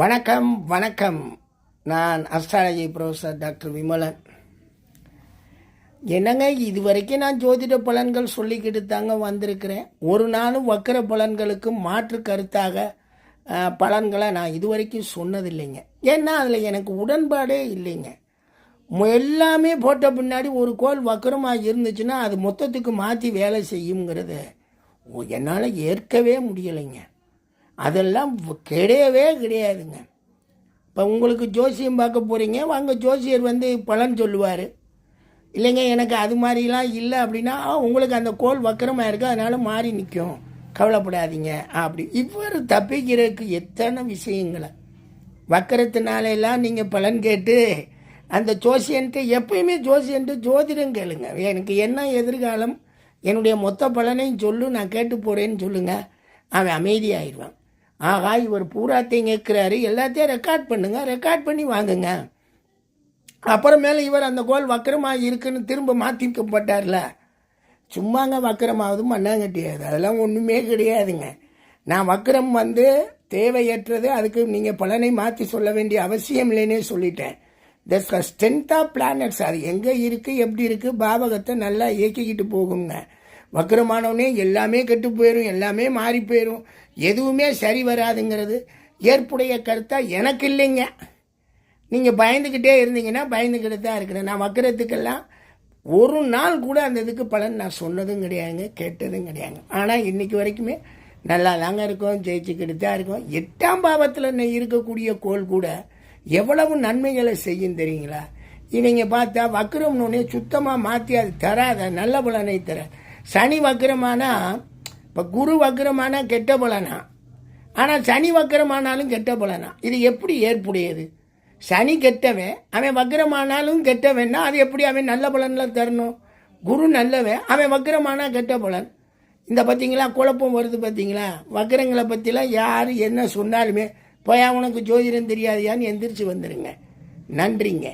வணக்கம் வணக்கம். நான் அஸ்ட்ராலஜி ப்ரொஃபஸர் டாக்டர் விமலன். என்னங்க இது வரைக்கும் நான் ஜோதிட பலன்கள் சொல்லிக்கிட்டு தாங்க வந்திருக்கிறேன். ஒரு நாளும் வக்கர பலன்களுக்கு மாற்று கருத்தாக பலன்களை நான் இது வரைக்கும் சொன்னதில்லைங்க. ஏன்னா அதில் எனக்கு உடன்பாடே இல்லைங்க. எல்லாமே போட்ட பின்னாடி ஒரு கோல் வக்கரமாக இருந்துச்சுன்னா அது மொத்தத்துக்கு மாற்றி வேலை செய்யுங்கிறது என்னால் ஏற்கவே முடியலைங்க. அதெல்லாம் கிடையவே கிடையாதுங்க. இப்போ உங்களுக்கு ஜோசியம் பார்க்க போகிறீங்க வாங்க ஜோசியர் வந்து பலன் சொல்லுவார். இல்லைங்க எனக்கு அது மாதிரிலாம் இல்லை அப்படின்னா உங்களுக்கு அந்த கோல் வக்கரமாக இருக்குது அதனால் மாறி நிற்கும் கவலைப்படாதீங்க அப்படி. இவ்வாறு தப்பிக்கிறதுக்கு எத்தனை விஷயங்களை. வக்கரத்தினாலெல்லாம் நீங்கள் பலன் கேட்டு அந்த ஜோசியன்ட்டு எப்பயுமே ஜோசியன்ட்டு ஜோதிடம் கேளுங்க. எனக்கு என்ன எதிர்காலம் என்னுடைய மொத்த பலனையும் சொல்லு நான் கேட்டு போகிறேன்னு சொல்லுங்கள் அவன் அமைதியாயிடுவான். ஆகா இவர் பூராத்தையும் கேட்குறாரு. எல்லாத்தையும் ரெக்கார்ட் பண்ணுங்க ரெக்கார்ட் பண்ணி வாங்குங்க. அப்புறமேல இவர் அந்த கோல் வக்கரமாக இருக்குன்னு திரும்ப மாற்றிக்கப்பட்டார்ல சும்மாங்க வக்கரமாவது மண்ணாங்கட்டியாது அதெல்லாம் ஒன்றுமே கிடையாதுங்க. நான் வக்கரம் வந்து தேவையற்றது அதுக்கு நீங்கள் பலனை மாற்றி சொல்ல வேண்டிய அவசியம் இல்லைன்னே சொல்லிட்டேன். த ஸ்ட்ரென்த் ஆஃப் பிளானட்ஸ் அது எங்கே இருக்குது எப்படி இருக்குது பாவகத்தை நல்லா இயக்கிக்கிட்டு போகுங்க. வக்கரமானவனே எல்லாமே கெட்டு போயிடும் எல்லாமே மாறி போயிடும் எதுவுமே சரி வராதுங்கிறது ஏற்புடைய கருத்தாக எனக்கு இல்லைங்க நீங்கள் பயந்துக்கிட்டே இருந்தீங்கன்னா பயந்துக்கிட்டு தான் இருக்கிறேன். நான் வக்கரத்துக்கெல்லாம் ஒரு நாள் கூட அந்த இதுக்கு பலன் நான் சொன்னதும் கிடையாதுங்க கேட்டதும் கிடையாதுங்க. ஆனால் இன்னைக்கு வரைக்குமே நல்லா தாங்க இருக்கும் ஜெயிச்சுக்கிட்டு தான் இருக்கோம். எட்டாம் பாவத்தில் இருக்கக்கூடிய கோள் கூட எவ்வளவு நன்மைகளை செய்யும் தெரியுங்களா? இவங்க பார்த்தா வக்கரம்னு சுத்தமாக மாற்றி அது தராத நல்ல பலனை தர. சனி வக்கரமானா இப்போ குரு வக்கரமானா கெட்ட பலனா? ஆனால் சனி வக்கரமானாலும் கெட்ட பலனா? இது எப்படி ஏற்புடையது? சனி கெட்டவன் அவன் வக்கரமானாலும் கெட்டவன்னா அது எப்படி அவன் நல்ல பலனில் தரணும்? குரு நல்லவன் அவன் வக்கரமானா கெட்ட பலன். இந்த பார்த்தீங்களா குழப்பம் வருது பார்த்தீங்களா வக்கரங்களை பற்றிலாம் யார் என்ன சொன்னாலுமே போய் உனக்கு ஜோதிடம் தெரியாதியான்னு எந்திரிச்சு வந்துடுங்க நன்றிங்க.